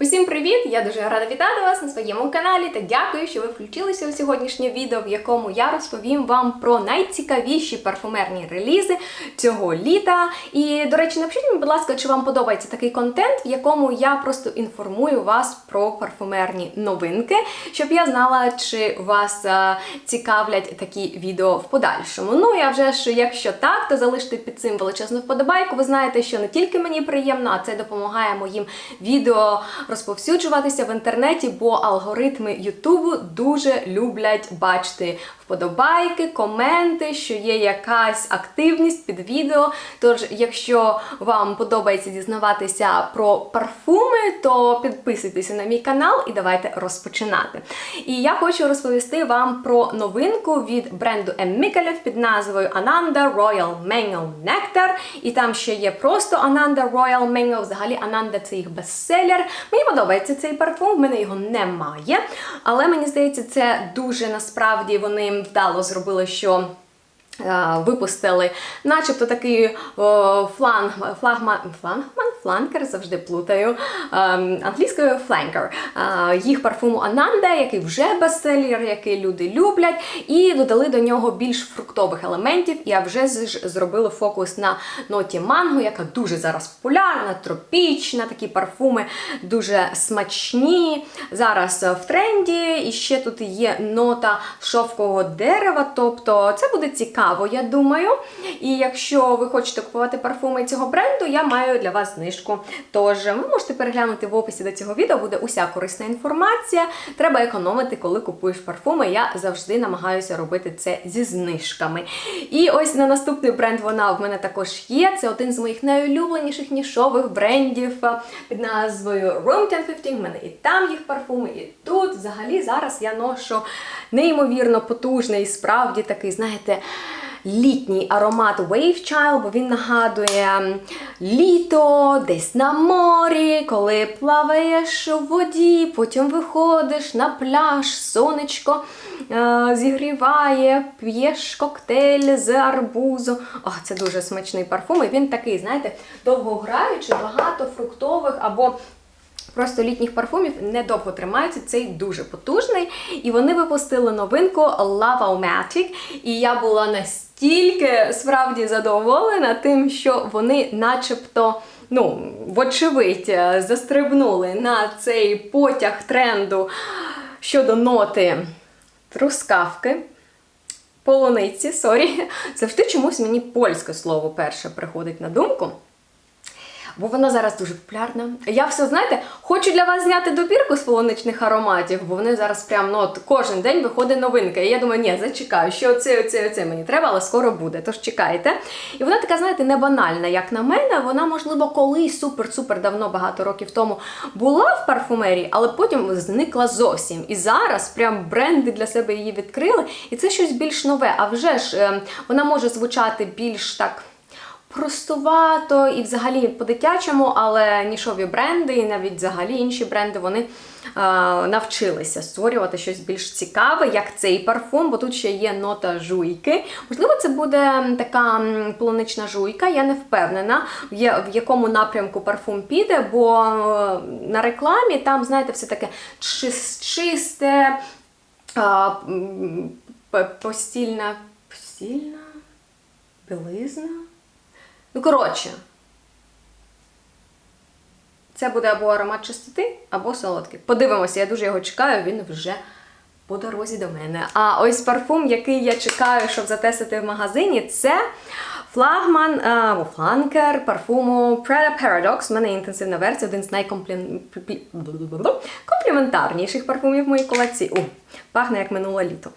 Усім привіт! Я дуже рада вітати вас на своєму каналі та дякую, що ви включилися у сьогоднішнє відео, в якому я розповім вам про найцікавіші парфумерні релізи цього літа. І, до речі, напишіть мені, будь ласка, чи вам подобається такий контент, в якому я просто інформую вас про парфумерні новинки, щоб я знала, чи вас е, цікавлять такі відео в подальшому. Ну, я вже ж, якщо так, то залиште під цим величезну вподобайку. Ви знаєте, що не тільки мені приємно, а це допомагає моїм відео розповсюджуватися в інтернеті, бо алгоритми Ютубу дуже люблять бачити вподобайки, коменти, що є якась активність під відео. Тож, якщо вам подобається дізнаватися про парфуми, то підписуйтеся на мій канал і давайте розпочинати. І я хочу розповісти вам про новинку від бренду M. Micallef під назвою Ananda Royal Mango Nectar. І там ще є просто Ananda Royal Mango. Взагалі Ananda це їх бестселер. Мені подобається цей парфум, в мене його немає. Але мені здається, це дуже насправді вони вдало зробили, що. Е, Випустили, начебто такий о, фланг, флагман, флангман, фланкер, завжди плутаю, ем, англійською фланкер. Е, їх парфуму Ананда, який вже бестселер, який люди люблять, і додали до нього більш фруктових елементів. І а вже зробили фокус на ноті манго, яка дуже зараз популярна, тропічна, такі парфуми дуже смачні. Зараз е, в тренді. І ще тут є нота шовкового дерева, тобто це буде цікаво, я думаю. І якщо ви хочете купувати парфуми цього бренду, я маю для вас знижку. Тож ви можете переглянути в описі до цього відео, буде уся корисна інформація. Треба економити, коли купуєш парфуми. Я завжди намагаюся робити це зі знижками. І ось на наступний бренд вона в мене також є. Це один з моїх найулюбленіших нішових брендів під назвою Room 1015. У мене і там їх парфуми, і тут. Взагалі зараз я ношу неймовірно потужний, справді такий, знаєте. Літній аромат Wave Child, бо він нагадує літо, десь на морі, коли плаваєш у воді, потім виходиш на пляж, сонечко е, зігріває, п'єш коктейль з арбузу. О, це дуже смачний парфум. І він такий, знаєте, довгограючий, багато фруктових або Просто літніх парфумів недовго тримаються, цей дуже потужний. І вони випустили новинку Lavomatic. І я була настільки справді задоволена тим, що вони начебто. Ну, вочевидь, застрибнули на цей потяг тренду щодо ноти трускавки, полуниці, сорі. Завжди чомусь мені польське слово перше приходить на думку. Бо вона зараз дуже популярна. Я все, знаєте, хочу для вас зняти добірку з ароматів, бо вони зараз прям ну, от кожен день виходить новинка. І я думаю, ні, зачекаю, що оце, оце, оце мені треба, але скоро буде. Тож чекайте. І вона така, знаєте, не банальна, як на мене. Вона, можливо, колись супер-супер давно, багато років тому була в парфумерії, але потім зникла зовсім. І зараз прям бренди для себе її відкрили. І це щось більш нове. А вже ж е, вона може звучати більш так. Простувато і взагалі по-дитячому, але нішові бренди, і навіть взагалі інші бренди вони е, навчилися створювати щось більш цікаве, як цей парфум, бо тут ще є нота жуйки. Можливо, це буде така полунична жуйка, я не впевнена, в, якому напрямку парфум піде, бо е, на рекламі там, знаєте, все таке чисте, постільна, постільна, білизна. Ну, коротше, це буде або аромат чистоти, або солодкий. Подивимося, я дуже його чекаю, він вже по дорозі до мене. А ось парфум, який я чекаю, щоб затестити в магазині, це флагман е, або фланкер парфуму Prada Paradox. У мене інтенсивна версія, один з найкомпліментарніших парфумів в моїй колекції. О, пахне як минуле літо.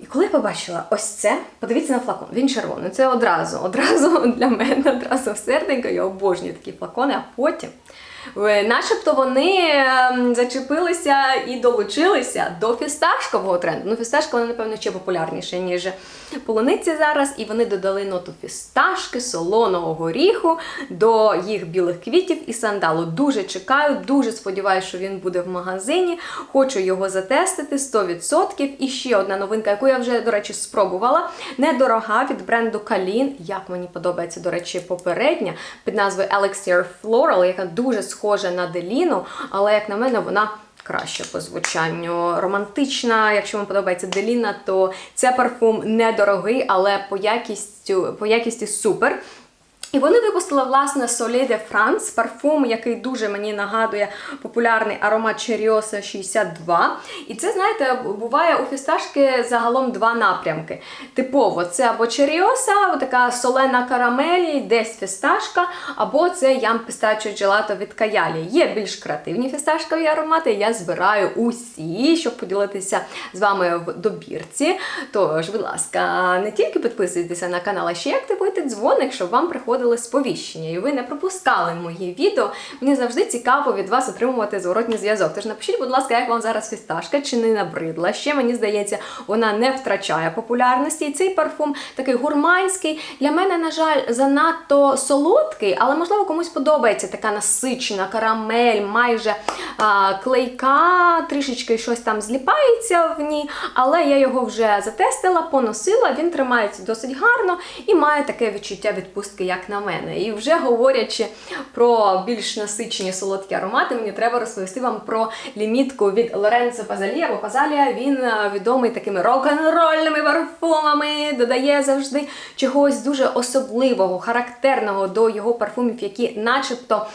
І коли я побачила ось це, подивіться на флакон, він червоний. Це одразу, одразу для мене, одразу серденько, я обожнюю такі флакони, а потім. Начебто вони ем, зачепилися і долучилися до фісташкового тренду. Ну, фісташка, вона, напевно, ще популярніша, ніж полуниці зараз. І вони додали ноту фісташки, солоного горіху до їх білих квітів і сандалу. Дуже чекаю, дуже сподіваюся, що він буде в магазині. Хочу його затестити 100%. І ще одна новинка, яку я вже, до речі, спробувала. Недорога від бренду Kalin. Як мені подобається, до речі, попередня під назвою Elixir Floral, яка дуже схожа схожа на Деліну, але, як на мене, вона краще по звучанню. Романтична, якщо вам подобається Деліна, то це парфум недорогий, але по якістю, по якісті супер. І вони випустили, власне, Solé de France, парфум, який дуже мені нагадує популярний аромат Черіоса 62. І це, знаєте, буває у фісташки загалом два напрямки. Типово, це або Черіоса, така солена карамель, десь фісташка, або це ям пістачо джелато від Каялі. Є більш креативні фісташкові аромати, я збираю усі, щоб поділитися з вами в добірці. Тож, будь ласка, не тільки підписуйтеся на канал, а ще й активуйте дзвоник, щоб вам приходили сповіщення, і ви не пропускали мої відео. Мені завжди цікаво від вас отримувати зворотній зв'язок. Тож напишіть, будь ласка, як вам зараз фісташка, чи не набридла. Ще мені здається, вона не втрачає популярності. І цей парфум такий гурманський. Для мене, на жаль, занадто солодкий, але можливо комусь подобається така насичена карамель, майже а, клейка, трішечки щось там зліпається в ній. Але я його вже затестила, поносила. Він тримається досить гарно і має таке відчуття відпустки, як на мене. І вже говорячи про більш насичені солодкі аромати, мені треба розповісти вам про лімітку від Лоренцо Пазалія, бо Пазалія він е, відомий такими рок-н-рольними парфумами, додає завжди чогось дуже особливого, характерного до його парфумів, які начебто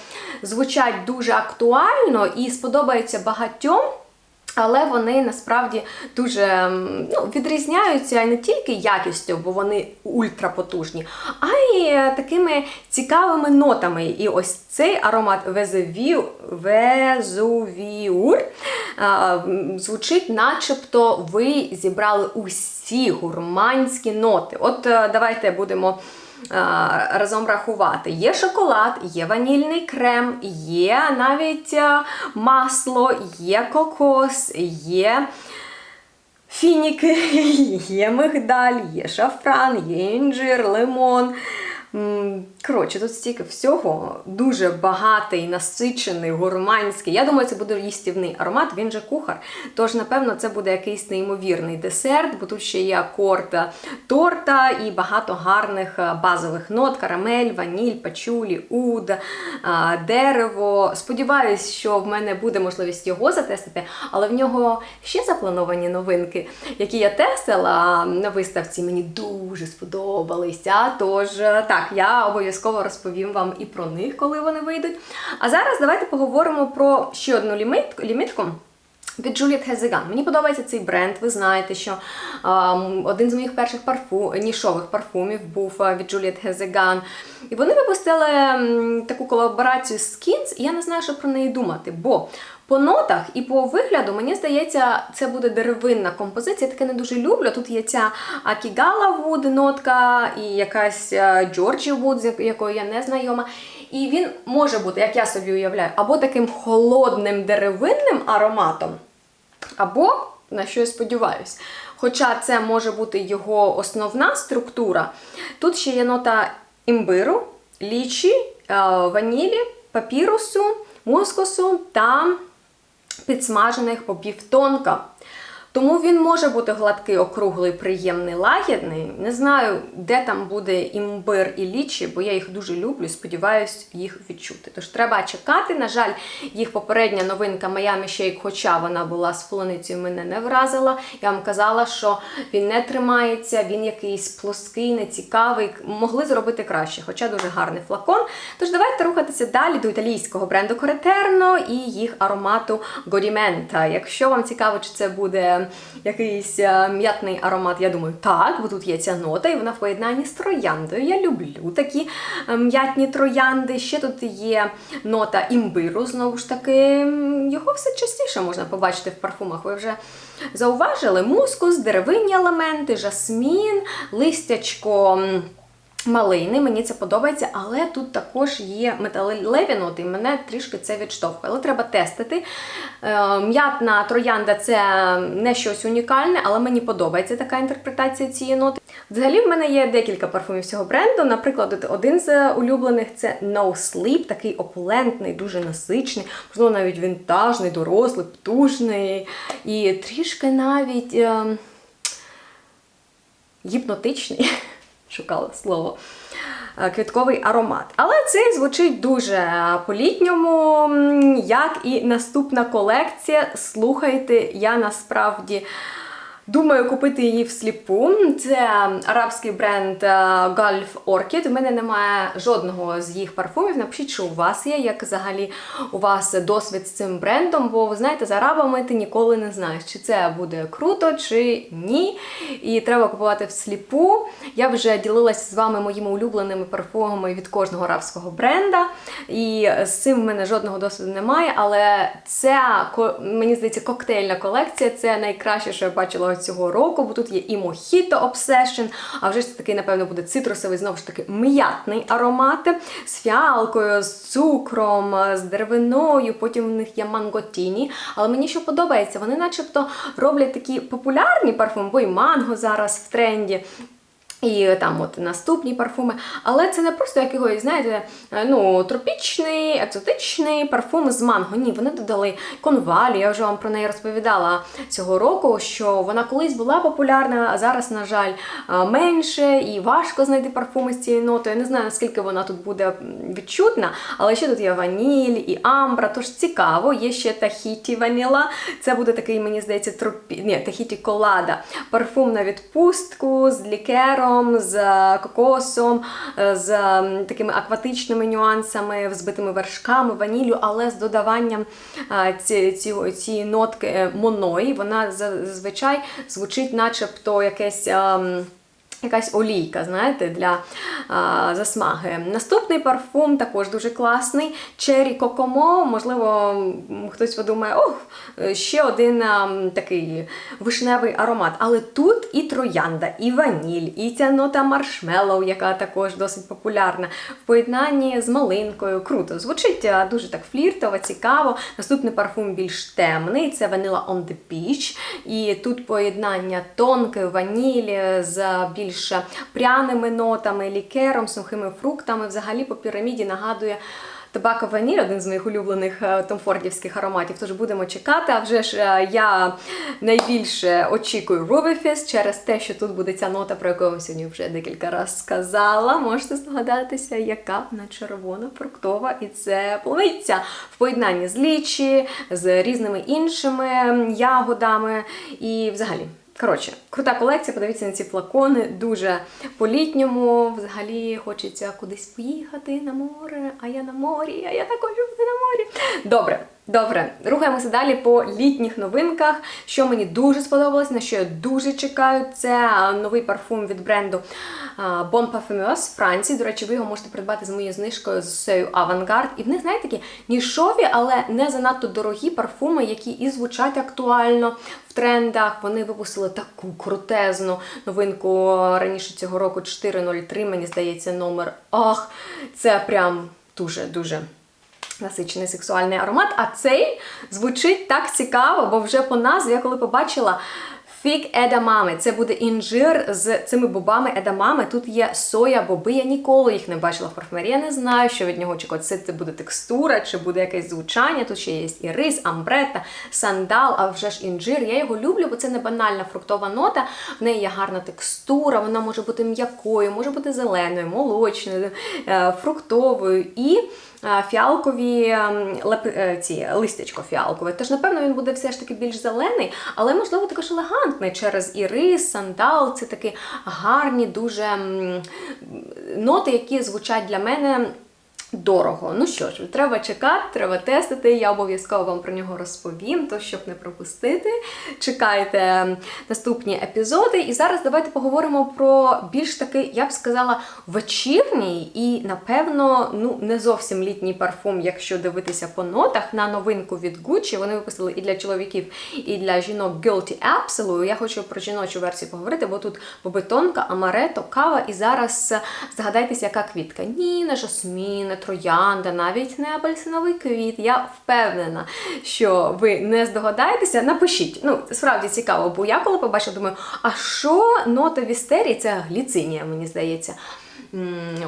звучать дуже актуально і сподобаються багатьом. Але вони насправді дуже ну, відрізняються не тільки якістю, бо вони ультрапотужні, а й е, такими цікавими нотами. І ось цей аромат Везевіу, Везувіур звучить, начебто ви зібрали усі гурманські ноти. От е, давайте будемо разом рахувати. Є шоколад, є ванільний крем, є навіть масло, є кокос, є. Фініки, є мигдаль, є шафран, є інжир, лимон. Коротше, тут стільки всього, дуже багатий, насичений, гурманський. Я думаю, це буде їстівний аромат, він же кухар. Тож, напевно, це буде якийсь неймовірний десерт, бо тут ще є акорд торта і багато гарних е, базових нот: карамель, ваніль, пачулі, уд, е, дерево. Сподіваюсь, що в мене буде можливість його затестити, але в нього ще заплановані новинки, які я тестила на виставці. Мені дуже сподобалися. Тож, е, так, я обов'язково розповім вам і про них, коли вони вийдуть. А зараз давайте поговоримо про ще одну лімітку. Від Juliet Hezegan. Мені подобається цей бренд. Ви знаєте, що ем, один з моїх перших парфу, нішових парфумів був е, від Juliet Hezegan. І вони випустили таку колаборацію з Skins, і я не знаю, що про неї думати. Бо по нотах і по вигляду, мені здається, це буде деревинна композиція. Я таке не дуже люблю. Тут є ця Акігала Вуд нотка і якась Джорджі Вуд, з якою я не знайома. І він може бути, як я собі уявляю, або таким холодним деревинним ароматом, або, на що я сподіваюся, хоча це може бути його основна структура, тут ще є нота імбиру, лічі, е, ванілі, папірусу, мускусу та підсмажених попів тонка. Тому він може бути гладкий, округлий, приємний, лагідний. Не знаю, де там буде імбир і лічі, бо я їх дуже люблю, сподіваюсь їх відчути. Тож треба чекати. На жаль, їх попередня новинка Miami Shake, хоча вона була з полуницею, мене не вразила. Я вам казала, що він не тримається, він якийсь плоский, нецікавий. Могли зробити краще, хоча дуже гарний флакон. Тож давайте рухатися далі до італійського бренду Cореterno і їх аромату Godimenta. Якщо вам цікаво, чи це буде якийсь е, м'ятний аромат, я думаю, так, бо тут є ця нота, і вона в поєднанні з трояндою. Я люблю такі е, м'ятні троянди. Ще тут є нота імбиру, знову ж таки. Його все частіше можна побачити в парфумах. Ви вже зауважили мускус, деревинні елементи, жасмін, листячко. М, Малини, мені це подобається, але тут також є металеві і мене трішки це відштовхує. Але треба тестити. Е, М'ятна троянда це не щось унікальне, але мені подобається така інтерпретація цієї ноти. Взагалі, в мене є декілька парфумів цього бренду. Наприклад, один з улюблених це No Sleep, такий опулентний, дуже насичний, можливо, навіть вінтажний, дорослий, птушний і трішки навіть. ем, гіпнотичний, шукала слово. е, квітковий аромат. Але цей звучить дуже по-літньому, як і наступна колекція. Слухайте, я насправді. Думаю купити її всліпу. Це арабський бренд е, Gulf Orchid. У мене немає жодного з їх парфумів. Напишіть, що у вас є, як взагалі у вас досвід з цим брендом, бо ви знаєте, з арабами ти ніколи не знаєш, чи це буде круто, чи ні. І треба купувати всліпу. Я вже ділилася з вами моїми улюбленими парфумами від кожного арабського бренда. І з цим в мене жодного досвіду немає. Але ко- мені здається, коктейльна колекція це найкраще, що я бачила цього року, бо тут є і Mojito Obsession, а вже ж такий, напевно, буде цитрусовий, знову ж таки, м'ятний аромат з фіалкою, з цукром, з деревиною. Потім в них є манготіні. Але мені що подобається, вони начебто роблять такі популярні парфуми, бо і манго зараз в тренді. І там от наступні парфуми. Але це не просто якийсь, знаєте, е, ну, тропічний, екзотичний парфум з манго. Ні, вони додали конвалію. Я вже вам про неї розповідала цього року, що вона колись була популярна, а зараз, на жаль, е, менше і важко знайти парфуми з цією нотою. Я не знаю, наскільки вона тут буде відчутна, але ще тут є ваніль і амбра, тож цікаво. Є ще тахіті ваніла. Це буде такий, мені здається, тропі... Ні, тахіті колада. Парфум на відпустку з лікером, з е, кокосом, е, з такими акватичними нюансами, взбитими вершками, ваніллю, але з додаванням е, ці, ці, цієї нотки е, моної. Вона зазвичай звучить, начебто, якесь. Якась олійка, знаєте, для а, засмаги. Наступний парфум також дуже класний. Черрі Кокомо. Можливо, хтось подумає, ох, ще один а, такий вишневий аромат. Але тут і троянда, і ваніль, і ця нота маршмеллоу, яка також досить популярна. В поєднанні з малинкою. Круто. Звучить дуже так фліртово, цікаво. Наступний парфум більш темний. Це Vanilla on the Beach. І тут поєднання тонкої ванілі з більш пряними нотами, лікером, сухими фруктами. Взагалі по піраміді нагадує. Табако ваніль один з моїх улюблених е, томфордівських ароматів. Тож будемо чекати. А вже ж е, я найбільше очікую Fizz через те, що тут буде ця нота, про яку я вам сьогодні вже декілька разів сказала. Можете здогадатися, яка вона червона, фруктова, і це полуниця в поєднанні з лічі, з різними іншими ягодами і взагалі. Коротше, крута колекція, подивіться на ці флакони, дуже по-літньому. Взагалі хочеться кудись поїхати на море, а я на морі, а я також на морі. Добре, добре. Рухаємося далі по літніх новинках. Що мені дуже сподобалось, на що я дуже чекаю, це новий парфум від бренду Bon з Франції. До речі, ви його можете придбати з моєю знижкою з сею Avantgarde. І в них, знаєте, такі нішові, але не занадто дорогі парфуми, які і звучать актуально в трендах. Вони випустили таку крутезну новинку раніше цього року 403, мені здається, номер. Ах, це прям дуже-дуже. Насичений сексуальний аромат, а цей звучить так цікаво, бо вже по назві я коли побачила фік едамами. Це буде інжир з цими бобами едамами. Тут є соя, боби. Я ніколи їх не бачила в парфумерії. Я не знаю, що від нього очікувати. Це, це буде текстура, чи буде якесь звучання. Тут ще є і рис, амбрета, сандал, а вже ж інжир. Я його люблю, бо це не банальна фруктова нота. В неї є гарна текстура, вона може бути м'якою, може бути зеленою, молочною, е, фруктовою і фіалкові ем, леп, е, ці листячко фіалкове. Тож, напевно, він буде все ж таки більш зелений, але можливо також елегантний через ірис, сандал. Це такі гарні, дуже ноти, які звучать для мене. Дорого. Ну що ж, треба чекати, треба тестити. Я обов'язково вам про нього розповім, то щоб не пропустити. Чекайте наступні епізоди. І зараз давайте поговоримо про більш такий, я б сказала, вечірній і, напевно, ну не зовсім літній парфум, якщо дивитися по нотах на новинку від Gucci. Вони випустили і для чоловіків, і для жінок Guilty Absolute. Я хочу про жіночу версію поговорити, бо тут бобетонка, амарето, кава. І зараз згадайтеся, яка квітка. Ні, не жасмін, не троянда, навіть не апельсиновий квіт. Я впевнена, що ви не здогадаєтеся. Напишіть. Ну, справді цікаво, бо я коли побачила, думаю, а що нота вістерії? Це гліцинія, мені здається.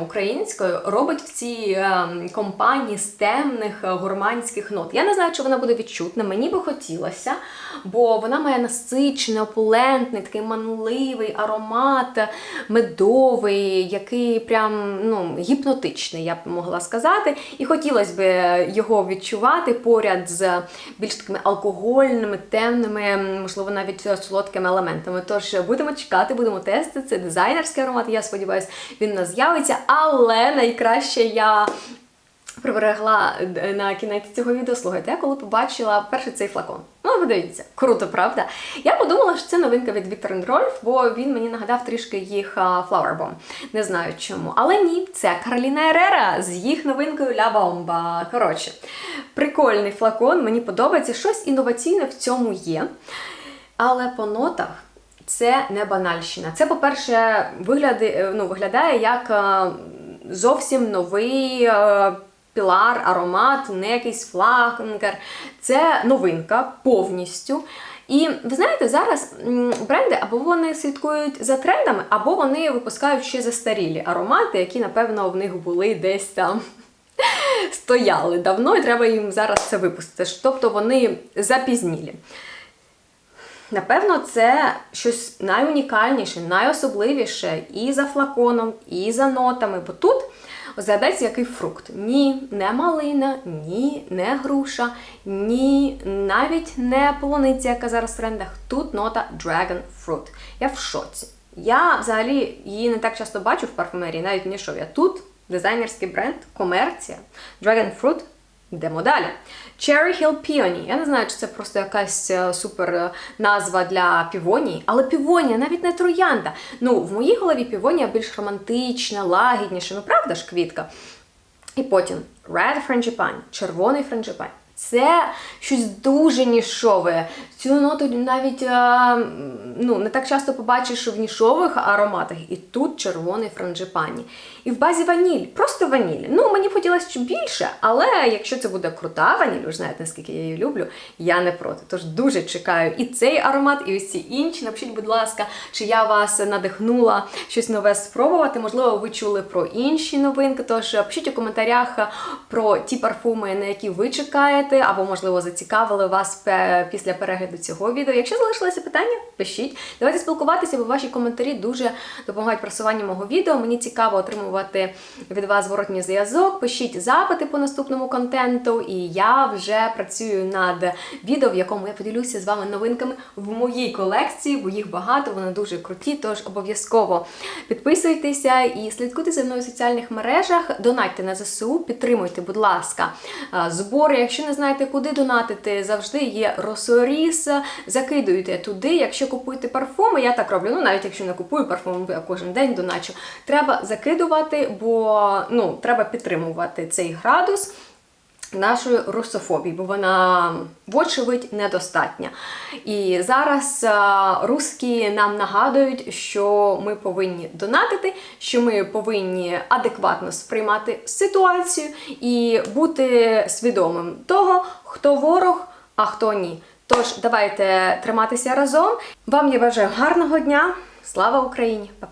Українською, робить в цій е, компанії з темних е, гурманських нот. Я не знаю, чи вона буде відчутна, мені би хотілося, бо вона має насичений, опулентний, такий манливий аромат, медовий, який прям ну, гіпнотичний, я б могла сказати. І хотілося б його відчувати поряд з більш такими алкогольними, темними, можливо, навіть солодкими елементами. Тож будемо чекати, будемо тестити. Це дизайнерський аромат. Я сподіваюся, він у з'явиться, але найкраще я. Приберегла е, на кінець цього відео. Слухайте, я коли побачила перший цей флакон. Ну, ви дивіться, круто, правда? Я подумала, що це новинка від Victor Rolf, бо він мені нагадав трішки їх Flower. Не знаю чому. Але ні, це Кароліна Ерера з їх новинкою Ля Бомба. Коротше, прикольний флакон, мені подобається. Щось інноваційне в цьому є. Але по нотах. Це не банальщина. Це, по-перше, вигляди, ну, виглядає як е, зовсім новий е, пілар, аромат, не якийсь флакер. Це новинка повністю. І ви знаєте, зараз бренди або вони слідкують за трендами, або вони випускають ще застарілі аромати, які, напевно, в них були десь там. Стояли давно, і треба їм зараз це випустити. Тобто вони запізнілі. Напевно, це щось найунікальніше, найособливіше і за флаконом, і за нотами. Бо тут згадається який фрукт. Ні, не малина, ні, не груша, ні, навіть не полуниця, яка зараз в трендах. Тут нота Dragon Fruit. Я в шоці. Я взагалі її не так часто бачу в парфумерії, навіть не йшов я тут. Дизайнерський бренд, комерція, Dragon Fruit. Йдемо далі. Cherry Hill Peony. Я не знаю, чи це просто якась е, супер е, назва для півонії, але півонія навіть не троянда. Ну, в моїй голові півонія більш романтична, лагідніша, ну правда ж квітка. І потім Red Frangipane, червоний франджипань. Це щось дуже нішове. Цю ноту навіть е, ну, не так часто побачиш в нішових ароматах. І тут червоний франджипані. І в базі ваніль, просто ваніль. Ну, мені б хотілося більше, але якщо це буде крута ваніль, ви ж знаєте, наскільки я її люблю, я не проти. Тож дуже чекаю і цей аромат, і ось інші. Напишіть, будь ласка, чи я вас надихнула щось нове спробувати. Можливо, ви чули про інші новинки. Тож пишіть у коментарях про ті парфуми, на які ви чекаєте, або, можливо, зацікавили вас після перегляду цього відео. Якщо залишилися питання, пишіть. Давайте спілкуватися, бо ваші коментарі дуже допомагають просуванню мого відео. Мені цікаво отримувати від вас зворотній зв'язок. Пишіть запити по наступному контенту, і я вже працюю над відео, в якому я поділюся з вами новинками в моїй колекції, бо їх багато, вони дуже круті. Тож обов'язково підписуйтеся і слідкуйте за мною в соціальних мережах. Донатьте на ЗСУ, підтримуйте, будь ласка, збори. Якщо не знаєте, куди донатити, завжди є Росоріс. Закидуйте туди. Якщо купуєте парфуми, я так роблю. Ну навіть якщо не купую парфуми, я кожен день доначу. Треба закидувати, бо ну треба підтримувати цей градус. Нашої русофобії, бо вона, вочевидь, недостатня. І зараз русські нам нагадують, що ми повинні донатити, що ми повинні адекватно сприймати ситуацію і бути свідомим того, хто ворог, а хто ні. Тож давайте триматися разом. Вам я бажаю гарного дня. Слава Україні! Па-па!